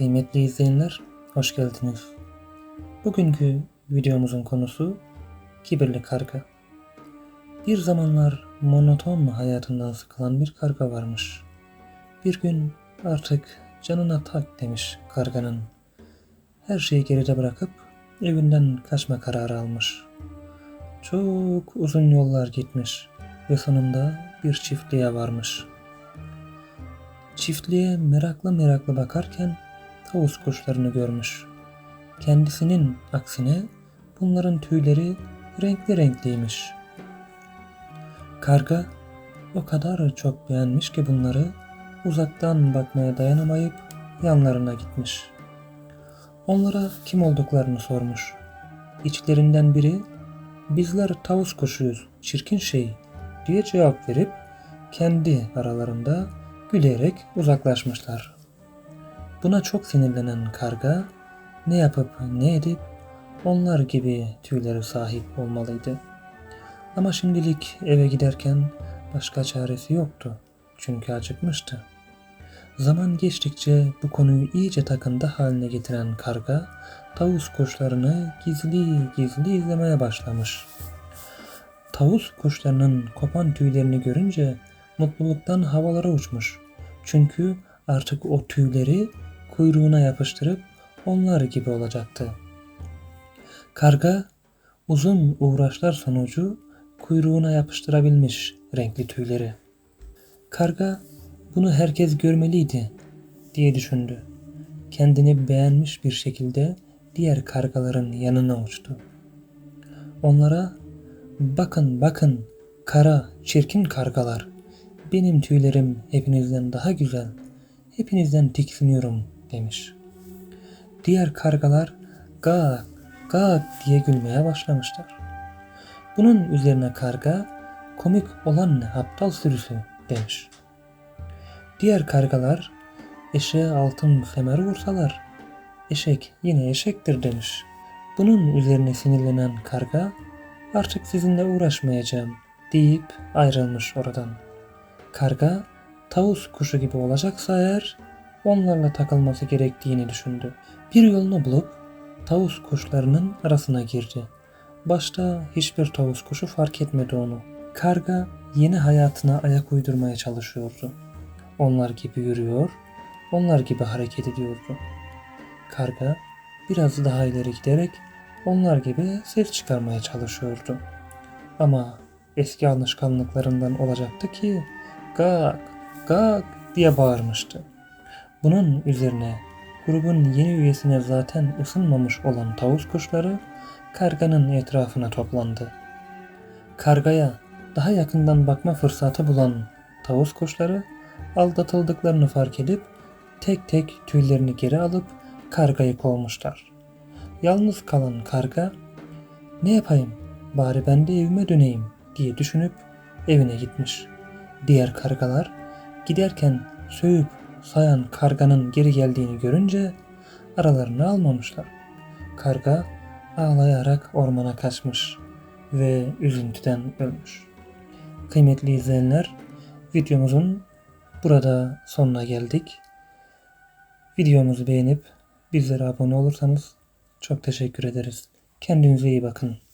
Kıymetli izleyenler, hoş geldiniz. Bugünkü videomuzun konusu kibirli karga. Bir zamanlar monoton hayatından sıkılan bir karga varmış. Bir gün artık canına tak demiş karganın. Her şeyi geride bırakıp evinden kaçma kararı almış. Çok uzun yollar gitmiş ve sonunda bir çiftliğe varmış. Çiftliğe meraklı meraklı bakarken tavus kuşlarını görmüş. Kendisinin aksine bunların tüyleri renkli renkliymiş. Karga o kadar çok beğenmiş ki bunları uzaktan bakmaya dayanamayıp yanlarına gitmiş. Onlara kim olduklarını sormuş. İçlerinden biri bizler tavus kuşuyuz çirkin şey diye cevap verip kendi aralarında gülerek uzaklaşmışlar. Buna çok sinirlenen karga ne yapıp ne edip onlar gibi tüyleri sahip olmalıydı. Ama şimdilik eve giderken başka çaresi yoktu. Çünkü acıkmıştı. Zaman geçtikçe bu konuyu iyice takıntı haline getiren karga tavus kuşlarını gizli gizli izlemeye başlamış. Tavus kuşlarının kopan tüylerini görünce mutluluktan havalara uçmuş. Çünkü artık o tüyleri kuyruğuna yapıştırıp onlar gibi olacaktı. Karga uzun uğraşlar sonucu kuyruğuna yapıştırabilmiş renkli tüyleri. Karga bunu herkes görmeliydi diye düşündü. Kendini beğenmiş bir şekilde diğer kargaların yanına uçtu. Onlara bakın bakın kara çirkin kargalar benim tüylerim hepinizden daha güzel hepinizden tiksiniyorum demiş. Diğer kargalar gak gak diye gülmeye başlamışlar. Bunun üzerine karga komik olan ne aptal sürüsü demiş. Diğer kargalar eşeğe altın semer vursalar eşek yine eşektir demiş. Bunun üzerine sinirlenen karga artık sizinle uğraşmayacağım deyip ayrılmış oradan. Karga tavus kuşu gibi olacaksa eğer onlarla takılması gerektiğini düşündü. Bir yolunu bulup tavus kuşlarının arasına girdi. Başta hiçbir tavus kuşu fark etmedi onu. Karga yeni hayatına ayak uydurmaya çalışıyordu. Onlar gibi yürüyor, onlar gibi hareket ediyordu. Karga biraz daha ileri giderek onlar gibi ses çıkarmaya çalışıyordu. Ama eski alışkanlıklarından olacaktı ki gak gak diye bağırmıştı. Bunun üzerine grubun yeni üyesine zaten ısınmamış olan tavus kuşları karganın etrafına toplandı. Kargaya daha yakından bakma fırsatı bulan tavus kuşları aldatıldıklarını fark edip tek tek tüylerini geri alıp kargayı kovmuşlar. Yalnız kalan karga ne yapayım bari ben de evime döneyim diye düşünüp evine gitmiş. Diğer kargalar giderken sövüp sayan karganın geri geldiğini görünce aralarını almamışlar. Karga ağlayarak ormana kaçmış ve üzüntüden ölmüş. Kıymetli izleyenler, videomuzun burada sonuna geldik. Videomuzu beğenip bizlere abone olursanız çok teşekkür ederiz. Kendinize iyi bakın.